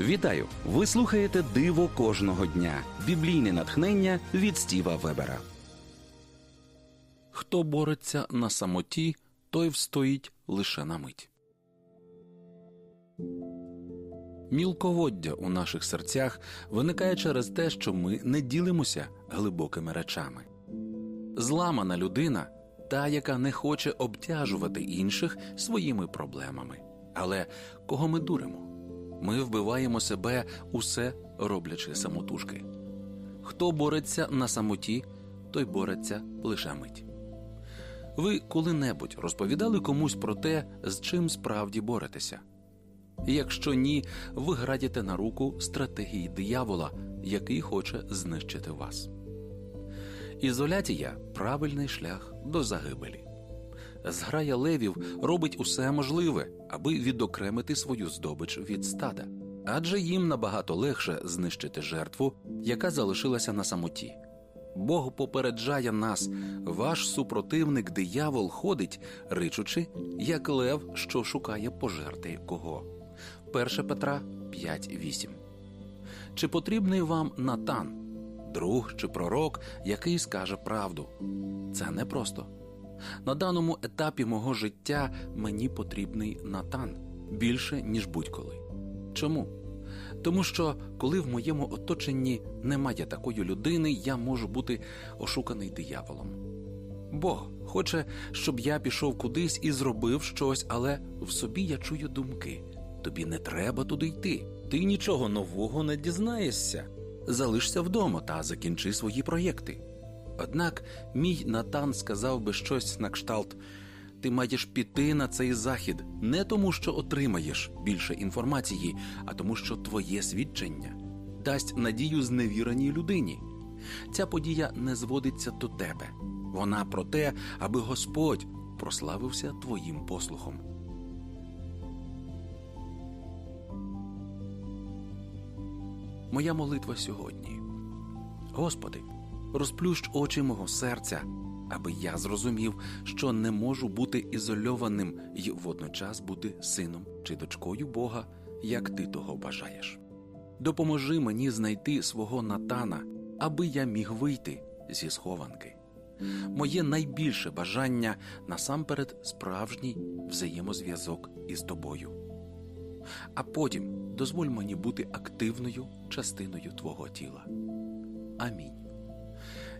Вітаю! Ви слухаєте Диво кожного дня. Біблійне натхнення від Стіва Вебера. Хто бореться на самоті, той встоїть лише на мить. Мілководдя у наших серцях виникає через те, що ми не ділимося глибокими речами. Зламана людина та, яка не хоче обтяжувати інших своїми проблемами. Але кого ми дуримо? Ми вбиваємо себе усе роблячи самотужки. Хто бореться на самоті, той бореться лише мить. Ви коли-небудь розповідали комусь про те, з чим справді боретеся? Якщо ні, ви градіте на руку стратегії диявола, який хоче знищити вас. Ізолятія правильний шлях до загибелі. Зграя левів робить усе можливе, аби відокремити свою здобич від стада, адже їм набагато легше знищити жертву, яка залишилася на самоті. Бог попереджає нас, ваш супротивник диявол ходить, ричучи, як лев, що шукає пожерти кого. 1 Петра 5.8 Чи потрібний вам Натан, друг чи пророк, який скаже правду? Це непросто. На даному етапі мого життя мені потрібний Натан більше, ніж будь-коли. Чому? Тому що коли в моєму оточенні немає такої людини, я можу бути ошуканий дияволом. Бог хоче, щоб я пішов кудись і зробив щось, але в собі я чую думки. Тобі не треба туди йти. Ти нічого нового не дізнаєшся. Залишся вдома та закінчи свої проєкти. Однак мій Натан сказав би щось на кшталт: ти маєш піти на цей захід не тому, що отримаєш більше інформації, а тому, що твоє свідчення дасть надію зневіреній людині. Ця подія не зводиться до тебе. Вона про те, аби Господь прославився твоїм послухом. Моя молитва сьогодні. Господи, розплющ очі мого серця, аби я зрозумів, що не можу бути ізольованим і водночас бути сином чи дочкою Бога, як ти того бажаєш. Допоможи мені знайти свого Натана, аби я міг вийти зі схованки. Моє найбільше бажання насамперед справжній взаємозв'язок із тобою. А потім дозволь мені бути активною частиною Твого тіла. Амінь.